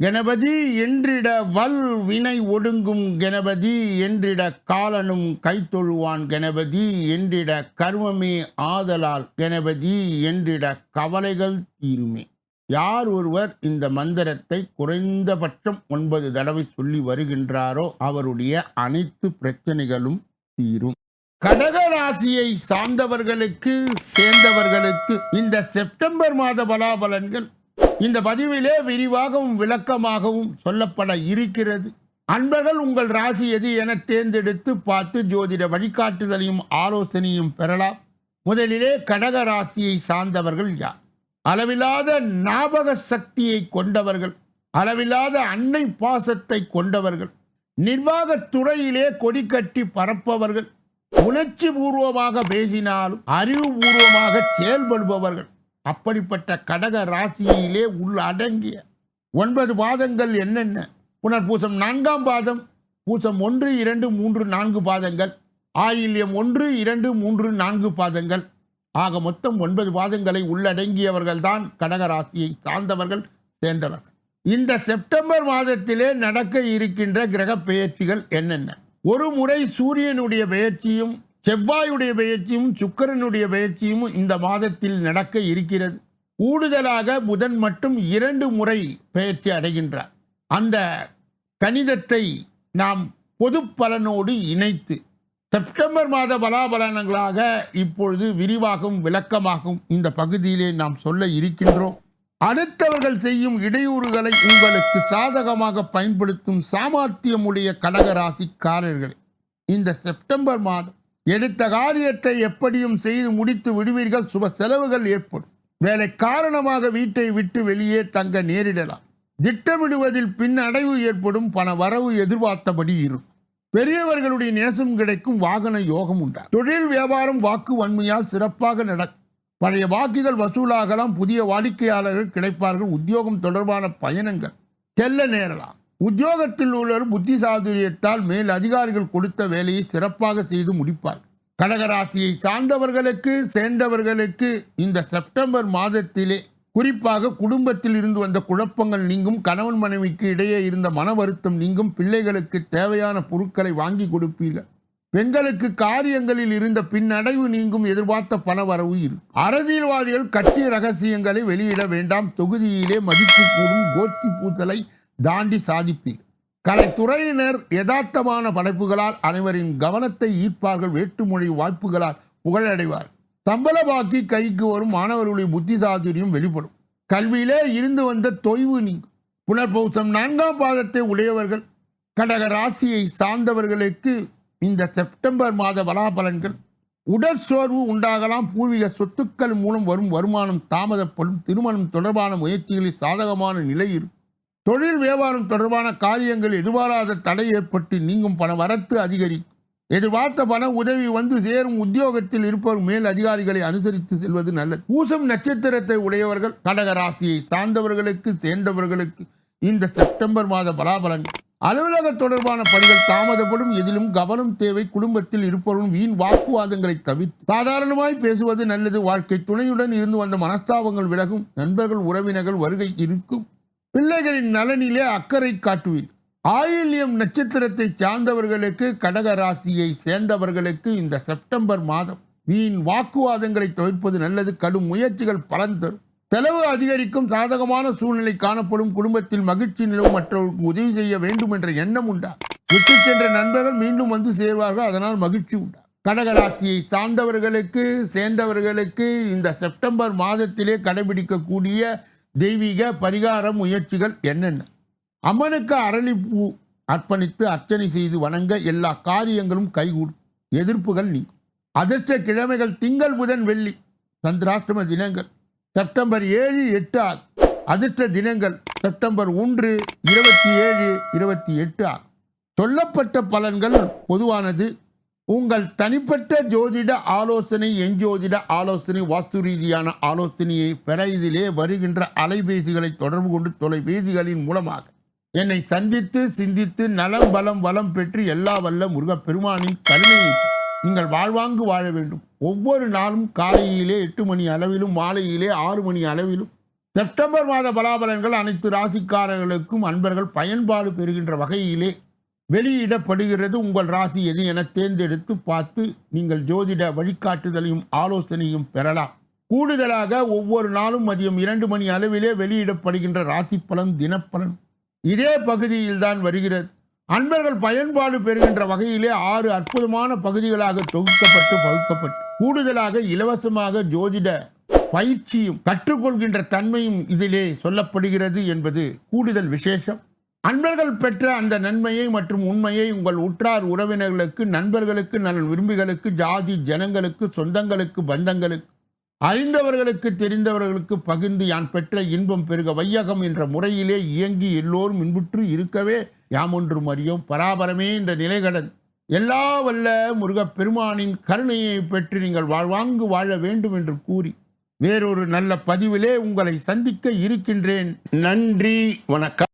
கணபதி என்றிட வல் வினை ஒடுங்கும் கணபதி என்றிட காலனும் கைத்தொழுவான் கணபதி என்றிட கர்மமே ஆதலால் கணபதி என்றிட கவலைகள் தீருமே. யார் ஒருவர் இந்த மந்திரத்தை குறைந்தபட்சம் ஒன்பது தடவை சொல்லி வருகின்றாரோ அவருடைய அனைத்து பிரச்சனைகளும் தீரும். கடக ராசியை சார்ந்தவர்களுக்கு சேர்ந்தவர்களுக்கு இந்த செப்டம்பர் மாத பலாபலன்கள் இந்த பதிவிலே விரிவாகவும் விளக்கமாகவும் சொல்லப்பட இருக்கிறது. அன்பர்கள் உங்கள் ராசி எது என தேர்ந்தெடுத்து பார்த்து ஜோதிட வழிகாட்டுதலையும் ஆலோசனையும் பெறலாம். முதலிலே கடக ராசியை சார்ந்தவர்கள் யார்? அளவில்லாத ஞாபக சக்தியை கொண்டவர்கள் அளவில்லாத அன்னை பாசத்தை கொண்டவர்கள் நிர்வாகத் துறையிலே கொடி கட்டி பறப்பவர்கள் உணர்ச்சி பூர்வமாக பேசினாலும் அறிவுபூர்வமாக செயல்படுபவர்கள் அப்படிப்பட்ட கடக ராசியிலே உள்ள அடங்கிய ஒன்பது பாதங்கள் என்னென்ன? புனர்பூசம் நான்காம் பாதம் பூசம் ஒன்று இரண்டு மூன்று நான்கு பாதங்கள் ஆயில்யம் ஒன்று இரண்டு மூன்று நான்கு பாதங்கள். ஆக மொத்தம் ஒன்பது பாதங்களை உள்ளடங்கியவர்கள்தான் கடக ராசியை சார்ந்தவர்கள் சேர்ந்தவர்கள். இந்த செப்டம்பர் மாதத்திலே நடக்க இருக்கின்ற கிரக பெயர்ச்சிகள் என்னென்ன? ஒரு முறை சூரியனுடைய பெயர்ச்சியும் செவ்வாயுடைய பெயர்ச்சியும் சுக்கரனுடைய பெயர்ச்சியும் இந்த மாதத்தில் நடக்க இருக்கிறது. கூடுதலாக புதன் மட்டும் இரண்டு முறை பெயர்ச்சி அடைகின்றார். அந்த கணிதத்தை நாம் பொது பலனோடு இணைத்து செப்டம்பர் மாத பலாபலனங்களாக இப்பொழுது விரிவாகவும் விளக்கமாகவும் இந்த பகுதியிலே நாம் சொல்ல இருக்கின்றோம். அடுத்தவர்கள் செய்யும் இடையூறுகளை உங்களுக்கு சாதகமாக பயன்படுத்தும் சாமர்த்தியமுடைய கடகராசிக்காரர்கள் இந்த செப்டம்பர் மாதம் எடுத்த காரியத்தை எப்படியும் செய்து முடித்து விடுவீர்கள். சுப செலவுகள் ஏற்படும். வேலை காரணமாக வீட்டை விட்டு வெளியே தங்க நேரிடலாம். திட்டமிடுவதில் பின்னடைவு ஏற்படும். பண வரவு எதிர்பார்த்தபடி இருக்கும். பெரியவர்களுடைய நேசம் கிடைக்கும். வாகன யோகம் உண்டா தொழில் வியாபாரம் வாக்கு வன்மையால் சிறப்பாக நடக்கும். பழைய வாக்குகள் வசூலாகலாம். புதிய வாடிக்கையாளர்கள் கிடைப்பார்கள். உத்தியோகம் தொடர்பான பயணங்கள். செல்ல நேரலாம். உத்தியோகத்தில் உள்ளவர் புத்தி சாதுரியத்தால் மேல் அதிகாரிகள் கொடுத்த வேலையை சிறப்பாக செய்து முடிப்பார் கடகராசியை சார்ந்தவர்களுக்கு சேர்ந்தவர்களுக்கு இந்த செப்டம்பர் மாதத்திலே குறிப்பாக குடும்பத்தில் இருந்து வந்த குழப்பங்கள் நீங்கும் கணவன் மனைவிக்கு இடையே இருந்த மன வருத்தம் நீங்கும் பிள்ளைகளுக்கு தேவையான பொருட்களை வாங்கி கொடுப்பீர்கள். பெண்களுக்கு காரியங்களில் இருந்த பின்னடைவு நீங்கும் எதிர்பார்த்த பண வரவு இருக்கும். அரசியல்வாதிகள் கட்சி ரகசியங்களை வெளியிட வேண்டாம். தொகுதியிலே மதிப்பு கூடும். கோஷ்டி பூத்தலை தாண்டி சாதிப்பீர். கலைத்துறையினர் யதார்த்தமான படைப்புகளால் அனைவரின் கவனத்தை ஈர்ப்பார்கள். வேற்றுமொழி வாய்ப்புகளால் புகழடைவார். சம்பளமாக்கி கைக்கு வரும் மாணவர்களுடைய புத்தி சாதுரியம் வெளிப்படும். கல்வியிலே இருந்து வந்த தொய்வு நீங்கும். புனர்பௌசம் நான்காம் பாதத்தை உடையவர்கள். கடக ராசியை சார்ந்தவர்களுக்கு இந்த செப்டம்பர் மாத பலாபலன்கள். உடல் சோர்வு உண்டாகலாம். பூர்வீக சொத்துக்கள் மூலம் வரும் வருமானம் தாமதப்படும். திருமணம் தொடர்பான முயற்சிகளில் சாதகமான நிலை இருக்கும். தொழில் வியாபாரம் தொடர்பான காரியங்கள் எதிர்பாராத தடை ஏற்பட்டு நீங்கும் பண வரத்து அதிகரிக்கும். எதிர்பார்த்த பண உதவி வந்து சேரும் உத்தியோகத்தில் இருப்பவர் மேல் அதிகாரிகளை அனுசரித்து செல்வது நல்லது. பூசம் நட்சத்திரத்தை உடையவர்கள் கடக ராசியை சார்ந்தவர்களுக்கு சேர்ந்தவர்களுக்கு இந்த செப்டம்பர் மாத பலாபலன். அலுவலக தொடர்பான பணிகள் தாமதப்படும் எதிலும் கவனம் தேவை. குடும்பத்தில் இருப்பவரும் வீண் வாக்குவாதங்களை தவிர்த்து சாதாரணமாய் பேசுவது நல்லது. வாழ்க்கை துணையுடன் இருந்து வந்த மனஸ்தாபங்கள் விலகும். நண்பர்கள் உறவினர்கள் வருகை இருக்கும். பிள்ளைகளின் நலனிலே அக்கறை காட்டுவீர். ஆயில்யம் நட்சத்திரத்தை சார்ந்தவர்களுக்கு கடக ராசியை சேர்ந்தவர்களுக்கு இந்த செப்டம்பர் மாதம் வீண் வாக்குவாதங்களை தவிர்ப்பது நல்லது. கடும் முயற்சிகள் பலன் தரும். செலவு அதிகரிக்கும் சாதகமான சூழ்நிலை காணப்படும். குடும்பத்தில் மகிழ்ச்சி நிலவும் மற்றவர்களுக்கு உதவி செய்ய வேண்டும் என்ற எண்ணம் உண்டா? விட்டு சென்ற நண்பர்கள் மீண்டும் வந்து சேர்வார்கள் அதனால் மகிழ்ச்சி உண்டா? கடகராசியை சார்ந்தவர்களுக்கு சேர்ந்தவர்களுக்கு இந்த செப்டம்பர் மாதத்திலே கடைபிடிக்கக்கூடிய தெய்வீக பரிகார முயற்சிகள் என்னென்ன? அம்மனுக்கு அரளிப்பூ அர்ப்பணித்து அர்ச்சனை செய்து வணங்க எல்லா காரியங்களும் கைகூடும். எதிர்ப்புகள் நீங்கும். அதிர்ஷ்ட கிழமைகள் திங்கள் புதன் வெள்ளி சந்திராஷ்டம தினங்கள். செப்டம்பர் ஏழு எட்டு ஆகும் அதிர்ஷ்ட தினங்கள் செப்டம்பர் ஒன்று இருபத்தி ஏழு இருபத்தி எட்டு ஆகும் சொல்லப்பட்ட பலன்கள் பொதுவானது. உங்கள் தனிப்பட்ட ஜோதிட ஆலோசனை எஞ்சோதிட ஆலோசனை வாஸ்து ரீதியான ஆலோசனையை பெற இதிலே வருகின்ற அலைபேசிகளை தொடர்பு கொண்டு தொலைபேசிகளின் மூலமாக என்னை சந்தித்து சிந்தித்து நலம் பலம் வளம் பெற்று எல்லா வல்ல முருகப்பெருமானின் கருணையை நீங்கள் வாழ்வாங்கு வாழ வேண்டும். ஒவ்வொரு நாளும் காலையிலே எட்டு மணி அளவிலும் மாலையிலே ஆறு மணி அளவிலும் செப்டம்பர் மாத பலாபலன்கள் அனைத்து ராசிக்காரர்களுக்கும் அன்பர்கள் பயன்பாடு பெறுகின்ற வகையிலே வெளியிடப்படுகிறது. உங்கள் ராசி எது என தேர்ந்தெடுத்து பார்த்து நீங்கள் ஜோதிட வழிகாட்டுதலையும் ஆலோசனையும் பெறலாம். கூடுதலாக ஒவ்வொரு நாளும் மதியம் இரண்டு மணி அளவிலே வெளியிடப்படுகின்ற ராசி பலன் தினப்பலன் இதே பகுதியில் தான் வருகிறது. அன்பர்கள் பயன்பாடு பெறுகின்ற வகையிலே ஆறு அற்புதமான பகுதிகளாக தொகுக்கப்பட்டு பகுக்கப்பட்டு. கூடுதலாக இலவசமாக ஜோதிட பயிற்சியும் கற்றுக்கொள்கின்ற தன்மையும் இதிலே சொல்லப்படுகிறது என்பது கூடுதல் விசேஷம். அன்பர்கள் பெற்ற அந்த நன்மையை மற்றும் உண்மையை உங்கள் உற்றார் உறவினர்களுக்கு நண்பர்களுக்கு நலன் விரும்பிகளுக்கு ஜாதி ஜனங்களுக்கு சொந்தங்களுக்கு பந்தங்களுக்கு அறிந்தவர்களுக்கு தெரிந்தவர்களுக்கு பகிர்ந்து யான் பெற்ற இன்பம் பெருக வையகம் என்ற முறையிலே இயங்கி எல்லோரும் இன்புற்று இருக்கவே யாமொன்றும் அறியோம் பராபரமே என்ற நிலை கடந்து எல்லா வல்ல முருகப்பெருமானின் கருணையை பெற்று நீங்கள் வாழ்வாங்கு வாழ வேண்டும் என்று கூறி வேறொரு நல்ல பதிவிலே உங்களை சந்திக்க இருக்கின்றேன். நன்றி வணக்கம்.